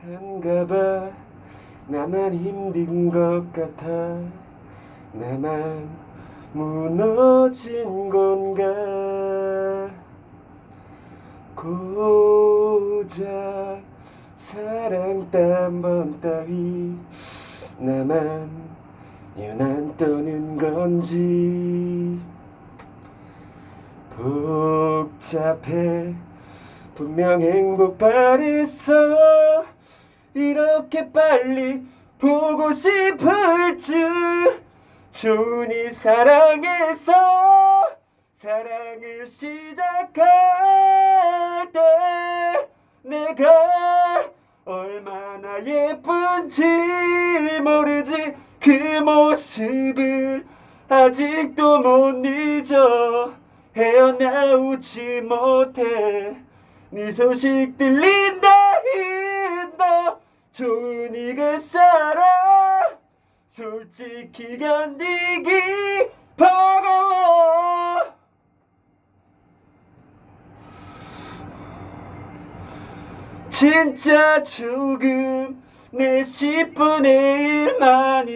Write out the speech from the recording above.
한가봐. 나만 힘든 것 같아. 나만 무너진 건가. 고작 사랑 딴번 따위. 나만 유난 떠는 건지. 복잡해. 분명 행복 바랬어 이렇게 빨리 보고 싶을 줄. 좋으니 사랑해서 사랑을 시작할 때 내가 얼마나 예쁜지 모르지. 그 모습을 아직도 못 잊어 헤어나오지 못해. 네 소식 들린다 좋으니 그 사람 솔직히 견디기 버거워 진짜 조금 내 10분의 1만